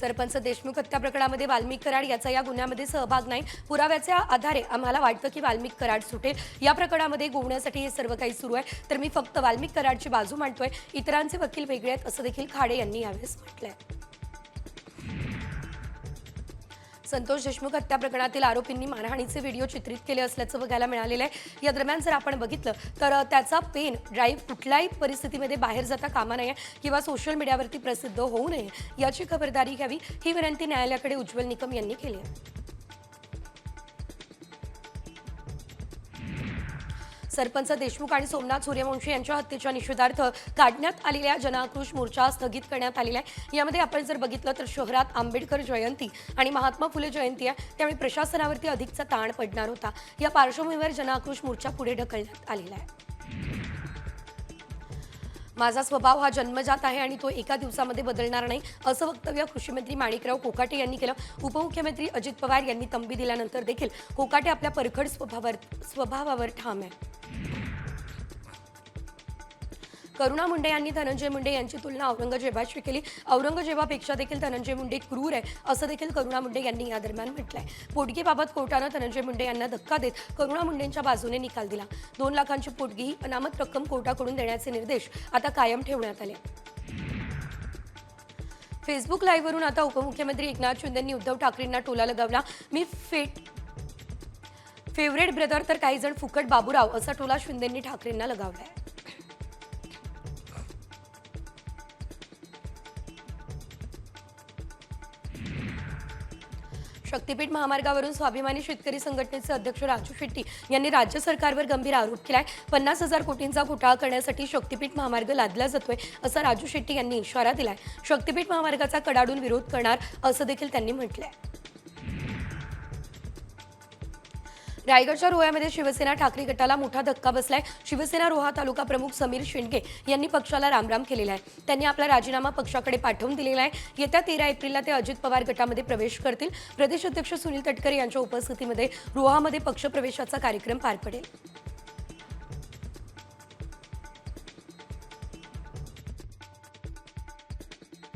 सरपंच देशमुख हत्या प्रकरणामध्ये वाल्मिक कराड याचा या गुन्ह्यामध्ये सहभाग नाही. पुराव्याच्या आधारे आम्हाला वाटतं की वाल्मिक कराड सुटेल. या प्रकरणामध्ये गोवण्यासाठी हे सर्व काही सुरू आहे. तर मी फक्त वाल्मिक कराडची बाजू मांडतोय. इतरांचे वकील वेगळे आहेत असं देखील खाडे यांनी यावेळेस म्हटलंय. संतोष देशमुख हत्या प्रकरणातील आरोपींनी मारहाणीचे व्हिडिओ चित्रित केले असल्याचं बघायला मिळालेलं आहे. या दरम्यान जर आपण बघितलं तर त्याचा पेन ड्राईव्ह कुठल्याही परिस्थितीमध्ये बाहेर जाता कामा नये किंवा सोशल मीडियावरती प्रसिद्ध होऊ नये याची खबरदारी घ्यावी ही विनंती न्यायालयाकडे उज्ज्वल निकम यांनी केली आहे. सरपंच देशमुख आणि सोमनाथ सूर्यवंशी यांच्या हत्येच्या निषेधार्थ काढण्यात आलेल्या जनाक्रोश मोर्चा स्थगित करण्यात आलेला आहे. यामध्ये आपण जर बघितलं तर शहरात आंबेडकर जयंती आणि महात्मा फुले जयंती आहे. त्यामुळे प्रशासनावरती अधिकचा ताण पडणार होता. या पार्श्वभूमीवर जनाक्रोश मोर्चा पुढे ढकलण्यात आलेला आहे. माझा स्वभाव हा जन्मजात आहे आणि तो एका दिवसामध्ये बदलणार नाही असं वक्तव्य कृषीमंत्री माणिकराव कोकाटे यांनी केलं. उपमुख्यमंत्री अजित पवार यांनी तंबी दिल्यानंतर देखील कोकाटे आपल्या परखड स्वभावावर स्वभावावर ठाम आहे करुणा मुंडे यांनी धनंजय मुंडे यांची तुलना औरंगजेबाशी केली. औरंगजेबापेक्षा देखील धनंजय मुंडे क्रूर आहे असं देखील करुणा मुंडे यांनी या दरम्यान म्हटलंय. पोटगीबाबत कोर्टानं धनंजय मुंडे यांना धक्का देत करुणा मुंडेंच्या बाजूने निकाल दिला. दोन लाखांची पोटगी ही अनामत रक्कम कोर्टाकडून देण्याचे निर्देश आता कायम ठेवण्यात आले. फेसबुक लाईव्हवरून आता उपमुख्यमंत्री एकनाथ शिंदेंनी उद्धव ठाकरेंना टोला लगावला. मी फेट फेवरेट ब्रदर तर काही जण फुकट बाबूराव असा टोला शिंदेंनी ठाकरेंना लगावलाय. शक्तीपीठ महामार्गावरून स्वाभिमानी शेतकरी संघटनेचे अध्यक्ष राजू शेट्टी यांनी राज्य सरकारवर गंभीर आरोप केलाय. पन्नास हजार कोटींचा घोटाळा करण्यासाठी शक्तीपीठ महामार्ग लादला जातोय असा राजू शेट्टी यांनी इशारा दिलाय. शक्तीपीठ महामार्गाचा कडाडून विरोध करणार असं देखील त्यांनी म्हटलंय. रायगडच्या रोह्यामध्ये शिवसेना ठाकरे गटाला मोठा धक्का बसलाय. शिवसेना रोहा तालुका प्रमुख समीर शेंडगे यांनी पक्षाला रामराम केलेला आहे. त्यांनी आपला राजीनामा पक्षाकडे पाठवून दिलेला आहे. येत्या तेरा एप्रिलला ते अजित पवार गटामध्ये प्रवेश करतील. प्रदेश अध्यक्ष सुनील तटकरे यांच्या उपस्थितीमध्ये रोहामध्ये पक्षप्रवेशाचा कार्यक्रम पार पडेल.